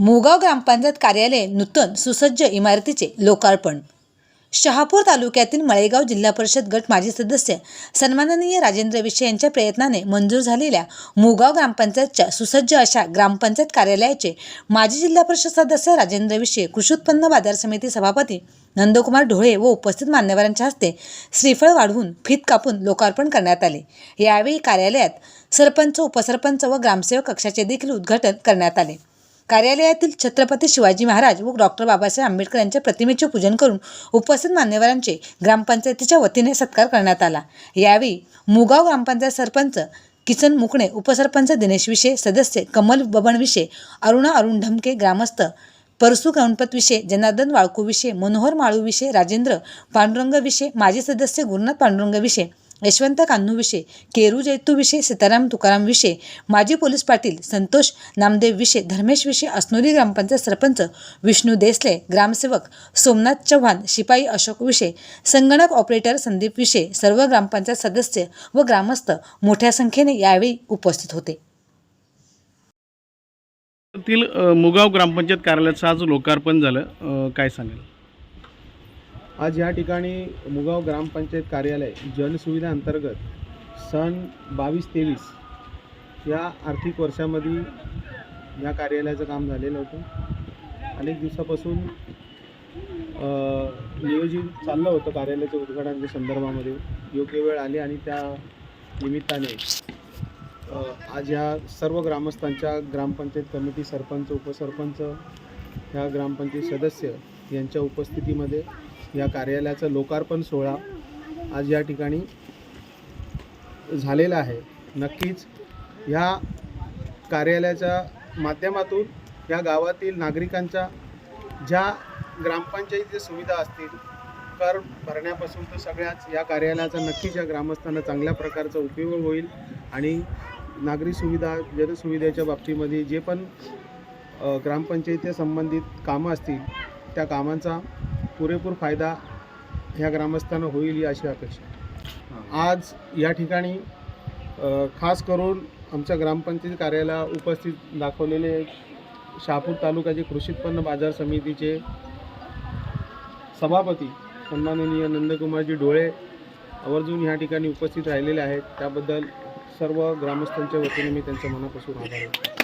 मोगाव ग्रामपंचायत कार्यालय नूतन सुसज्ज इमारतीचे लोकार्पण. शहापूर तालुक्यातील मळेगाव जिल्हा परिषद गट माजी सदस्य सन्माननीय राजेंद्र विषय यांच्या प्रयत्नाने मंजूर झालेल्या मोगाव ग्रामपंचायतच्या सुसज्ज अशा ग्रामपंचायत कार्यालयाचे माजी जिल्हा परिषद सदस्य राजेंद्र विषय कृषी उत्पन्न बाजार समिती सभापती नंदकुमार ढोळे व उपस्थित मान्यवरांच्या हस्ते श्रीफळ वाढवून फीत कापून लोकार्पण करण्यात आले. यावेळी कार्यालयात सरपंच उपसरपंच व ग्रामसेवक कक्षाचे देखील उद्घाटन करण्यात आले. कार्यालयातील छत्रपती शिवाजी महाराज व डॉक्टर बाबासाहेब आंबेडकर यांच्या प्रतिमेचे पूजन करून उपस्थित मान्यवरांचे ग्रामपंचायतीच्या वतीने सत्कार करण्यात आला. यावेळी मुगाव ग्रामपंचायत सरपंच किसन मुकणे उपसरपंच दिनेश विषे सदस्य कमल बबन विषे अरुणा अरुण ढमके ग्रामस्थ परसू गणपत विषे जनार्दन वाळकू विषे मनोहर माळू विषे राजेंद्र पांडुरंग विषे माजी सदस्य गुरुनाथ पांडुरंग विषे यशवंत कान्हूविषयी केरू जैतूविषयी सीताराम तुकारामविषयी माजी पोलीस पाटील संतोष नामदेव विषय धर्मेश विषे अस्नोली ग्रामपंचायत सरपंच विष्णू देसले ग्रामसेवक सोमनाथ चव्हाण शिपाई अशोक विषय संगणक ऑपरेटर संदीप विषय सर्व ग्रामपंचायत सदस्य व ग्रामस्थ मोठ्या संख्येने यावेळी उपस्थित होते. मुगाव ग्रामपंचायत कार्यालयाचं आज लोकार्पण झालं. काय सांगेल? आज या ठिकाणी मुगाव ग्रामपंचायत कार्यालय जनसुविधा अंतर्गत सन बावीस तेवीस या आर्थिक वर्षामध्ये या कार्यालयाचं काम झालेलं होतं. अनेक दिवसापासून नियोजित चाललं होतं कार्यालयाच्या उद्घाटनाच्या संदर्भामध्ये. योग्य वेळ आली आणि त्या निमित्ताने आज ह्या सर्व ग्रामस्थांच्या ग्रामपंचायत कमिटी सरपंच उपसरपंच ह्या ग्रामपंचायत सदस्य यांच्या उपस्थितीमध्ये या कार्यालयाचा लोकार्पण सोहळा आज या ठिकाणी झालेला आहे. नक्कीच ह्या कार्यालयाच्या माध्यमातून या गावातील नागरिकांच्या ज्या ग्रामपंचायतीच्या सुविधा असतील कर भरण्यापासून तर सगळ्याच या कार्यालयाचा नक्कीच या ग्रामस्थांना चांगल्या प्रकारचा उपयोग होईल आणि नागरी सुविधा जनसुविधेच्या बाबतीमध्ये जे पण अ, ग्रामपंचायतीच्या संबंधित कामं असतील त्या कामांचा पुरेपूर फायदा ह्या ग्रामस्थांना होईल ही अशी अपेक्षा आज या ठिकाणी खास करून आमच्या ग्रामपंचायत कार्याला उपस्थित दाखवलेले शहापूर तालुक्याचे कृषी उत्पन्न बाजार समितीचे सभापती सन्माननीय नंदकुमारजी डोळे आवर्जून ह्या ठिकाणी उपस्थित राहिलेले आहेत. त्याबद्दल सर्व ग्रामस्थांच्या वतीने मी त्यांच्या मनापासून आभार